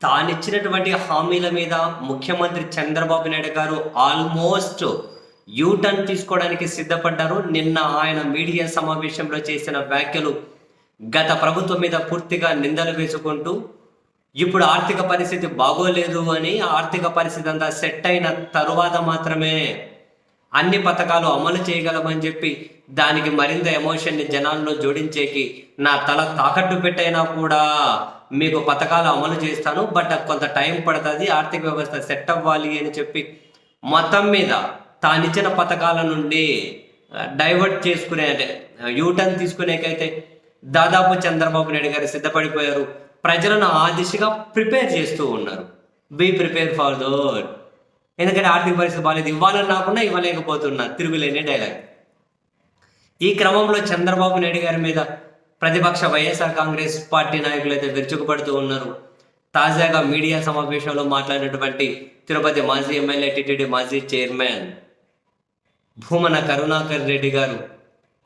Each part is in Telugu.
తానిచ్చినటువంటి హామీల మీద ముఖ్యమంత్రి చంద్రబాబు నాయుడు గారు ఆల్మోస్ట్ యూటర్న్ తీసుకోవడానికి సిద్ధపడ్డారు. నిన్న ఆయన మీడియా సమావేశంలో చేసిన వ్యాఖ్యలు గత ప్రభుత్వం మీద పూర్తిగా నిందలు వేసుకుంటూ ఇప్పుడు ఆర్థిక పరిస్థితి బాగోలేదు అని ఆర్థిక పరిస్థితి అంతా సెట్ అయిన తరువాత మాత్రమే అన్ని పథకాలు అమలు చేయగలమని చెప్పి దానికి మరింత ఎమోషన్ని జనాల్లో జోడించేకి నా తల తాకట్టు పెట్టైనా కూడా మీకు పథకాలు అమలు చేస్తాను బట్ కొంత టైం పడుతుంది ఆర్థిక వ్యవస్థ సెట్ అవ్వాలి అని చెప్పి మొత్తం మీద తానిచ్చిన పథకాల నుండి డైవర్ట్ చేసుకునే అంటే యూటర్న్ తీసుకునేకైతే దాదాపు చంద్రబాబు నాయుడు గారు సిద్ధపడిపోయారు. ప్రజలను ఆ దిశగా ప్రిపేర్ చేస్తూ ఉన్నారు. బీ ప్రిపేర్ ఫర్ దోర్ ఎందుకంటే ఆర్థిక పరిస్థితి బాగాలేదు ఇవ్వాలని రాకుండా ఇవ్వలేకపోతున్నా తిరుగులేని డైలాగ్. ఈ క్రమంలో చంద్రబాబు నాయుడు గారి మీద ప్రతిపక్ష వైఎస్ఆర్ కాంగ్రెస్ పార్టీ నాయకులు అయితే విరుచుకుపడుతూ ఉన్నారు. తాజాగా మీడియా సమావేశంలో మాట్లాడినటువంటి తిరుపతి మాజీ ఎమ్మెల్యే టిటిడి మాజీ చైర్మన్ భూమన కరుణాకర్ రెడ్డి గారు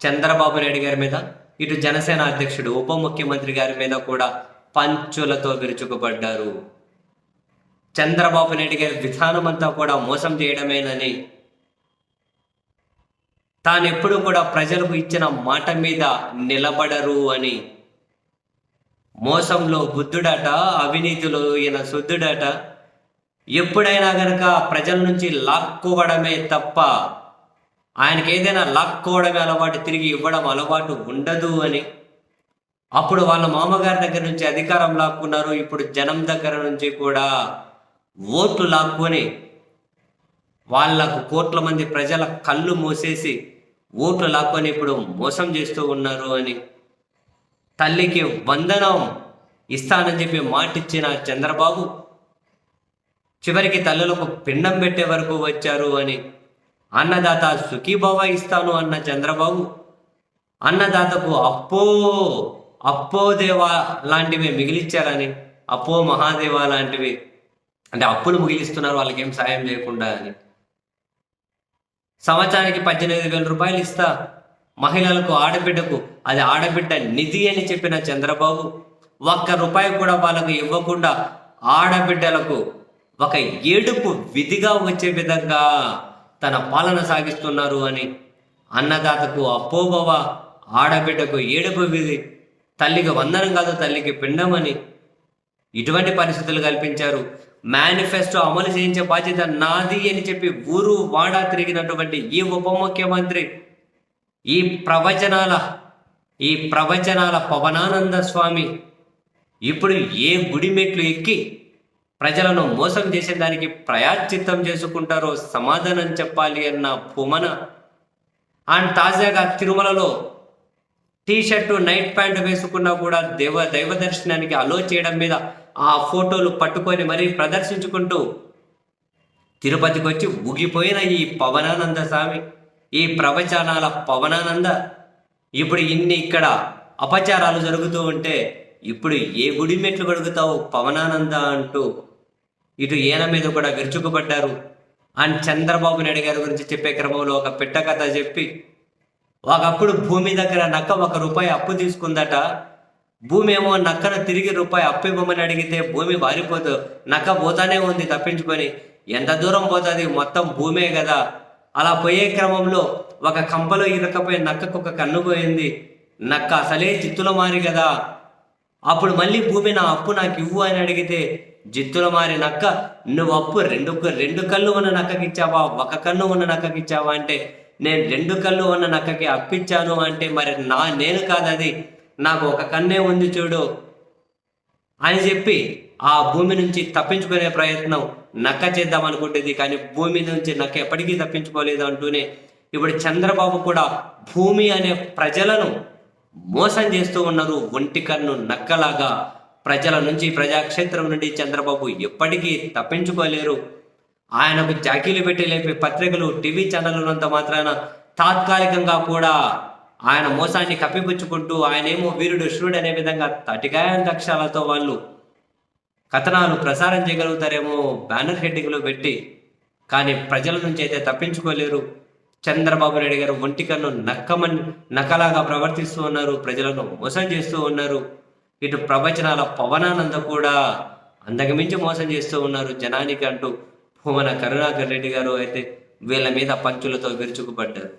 చంద్రబాబు నాయుడు గారి మీద ఇటు జనసేన అధ్యక్షుడు ఉప ముఖ్యమంత్రి గారి మీద కూడా పంచులతో విరుచుకుపడ్డారు. చంద్రబాబు నాయుడు గారి విధానం అంతా కూడా మోసం చేయడమేనని తానెప్పుడు కూడా ప్రజలకు ఇచ్చిన మాట మీద నిలబడరు అని. మోసంలో బుద్ధుడట అవినీతిలో ఈయన శుద్ధుడట. ఎప్పుడైనా గనక ప్రజల నుంచి లాక్కోవడమే తప్ప ఆయనకి ఏదైనా లాక్కోవడమే అలవాటు తిరిగి ఇవ్వడం అలవాటు ఉండదు అని. అప్పుడు వాళ్ళ మామగారి దగ్గర నుంచి అధికారం లాక్కున్నారు. ఇప్పుడు జనం దగ్గర నుంచి కూడా ఓట్లు లాక్కొని వాళ్ళకు కోట్ల మంది ప్రజల కళ్ళు మూసేసి ఓట్లు లాక్కొని ఇప్పుడు మోసం చేస్తూ ఉన్నారు అని తల్లికి వందనం ఇస్తానని చెప్పి మాటిచ్చిన చంద్రబాబు చివరికి తల్లులకు పిండం పెట్టే వరకు వచ్చారు అని అన్నదాత సుఖీభావ ఇస్తాను అన్న చంద్రబాబు. అన్నదాతకు అప్పో అప్పో దేవా లాంటివి మిగిలిచ్చారని అప్పో మహాదేవా లాంటివి. అంటే అప్పులు మిగిలిస్తున్నారు వాళ్ళకి ఏం సాయం చేయకుండా అని. సంవత్సరానికి పద్దెనిమిది వేల రూపాయలు ఇస్తా. మహిళలకు ఆడబిడ్డకు అది ఆడబిడ్డ నిధి అని చెప్పిన చంద్రబాబు ఒక్క రూపాయి కూడా వాళ్ళకు ఇవ్వకుండా ఆడబిడ్డలకు ఒక ఏడుపు విధిగా వచ్చే విధంగా తన పాలన సాగిస్తున్నారు అని అన్నదాతకు అప్పోబవ ఆడబిడ్డకు ఏడుపు విధి తల్లికి వందనం కాదు తల్లికి పిండమని ఇటువంటి పరిస్థితులు కల్పించారు. మేనిఫెస్టో అమలు చేయించే బాధ్యత నాది అని చెప్పి ఊరు వాడా తిరిగినటువంటి ఈ ఉప ముఖ్యమంత్రి. ఈ ప్రవచనాల ఈ ప్రవచనాల పవనానంద స్వామి ఇప్పుడు ఏ గుడి మెట్లు ఎక్కి ప్రజలను మోసం చేసేదానికి ప్రయాచిత్తం చేసుకుంటారో సమాధానం చెప్పాలి అన్న పుమన అండ్ తాజాగా తిరుమలలో టీ షర్టు నైట్ ప్యాంట్ వేసుకున్నా కూడా దేవ దైవ దర్శనానికి అలో చేయడం మీద ఆ ఫోటోలు పట్టుకొని మరీ ప్రదర్శించుకుంటూ తిరుపతికి వచ్చి ఊగిపోయిన ఈ పవనానంద స్వామి ఈ ప్రవచనాల పవనానంద. ఇప్పుడు ఇన్ని ఇక్కడ అపచారాలు జరుగుతూ ఉంటే ఇప్పుడు ఏ గుడి మెట్లు గడుగుతావు పవనానంద అంటూ? ఇటు ఏన మీద కూడా విరుచుకుపడ్డారు. అండ్ చంద్రబాబు నాయుడు గారి గురించి చెప్పే క్రమంలో ఒక పిట్ట కథ చెప్పి ఒకప్పుడు భూమి దగ్గర నక్క ఒక రూపాయి అప్పు తీసుకుందట భూమి ఏమో నక్కను తిరిగి రూపాయి అప్పు ఇవ్వమని అడిగితే భూమి వారిపోతూ నక్క పోతానే ఉంది తప్పించుకొని. ఎంత దూరం పోతుంది? మొత్తం భూమే కదా అలా పోయే క్రమంలో ఒక కంపలో ఇరకపోయి నక్కకు ఒక కన్ను పోయింది. నక్క అసలే చిత్తుల మారి కదా అప్పుడు మళ్ళీ భూమి నా అప్పు నాకు ఇవ్వు అని అడిగితే జిత్తుల మారి నక్క నువ్వు అప్పు రెండు రెండు కళ్ళు ఉన్న నక్కకి ఇచ్చావా? ఒక కన్ను ఉన్న నక్కకి ఇచ్చావా? అంటే నేను రెండు కళ్ళు ఉన్న నక్కకి అప్పిచ్చాను. అంటే మరి నా నేను కాదు అది నాకు ఒక కన్నే ఉంది చూడు అని చెప్పి ఆ భూమి నుంచి తప్పించుకునే ప్రయత్నం నక్క చేద్దాం అనుకుంటుంది. కానీ భూమి నుంచి నక్క ఎప్పటికీ తప్పించుకోలేదు అంటూనే ఇప్పుడు చంద్రబాబు కూడా భూమి అనే ప్రజలను మోసం చేస్తూ ఉన్నారు. ఒంటి కన్ను నక్కలాగా ప్రజల నుంచి ప్రజాక్షేత్రం నుండి చంద్రబాబు ఎప్పటికీ తప్పించుకోలేరు. ఆయనకు జాకీలు పెట్టి లేపే పత్రికలు టీవీ ఛానళ్ళంత మాత్రాన తాత్కాలికంగా కూడా ఆయన మోసాన్ని కప్పిపుచ్చుకుంటూ ఆయనేమో వీరుడు శివుడు అనే విధంగా తటికాయంతక్షాలతో వాళ్ళు కథనాలు ప్రసారం చేయగలుగుతారేమో బ్యానర్ హెడ్డింగ్లు పెట్టి కానీ ప్రజల నుంచి అయితే తప్పించుకోలేరు. చంద్రబాబు నాయుడు గారు ఒంటికన్ను నక్కమని నకలాగా ప్రవర్తిస్తూ ఉన్నారు ప్రజలను మోసం చేస్తూ ఉన్నారు. ఇటు ప్రవచనాల పవనానంద కూడా అందకమించి మోసం చేస్తూ ఉన్నారు జనానికి అంటూ భూమన కరుణాకర్ రెడ్డి గారు అయితే వీళ్ళ మీద పంచులతో విరుచుకుపడ్డారు.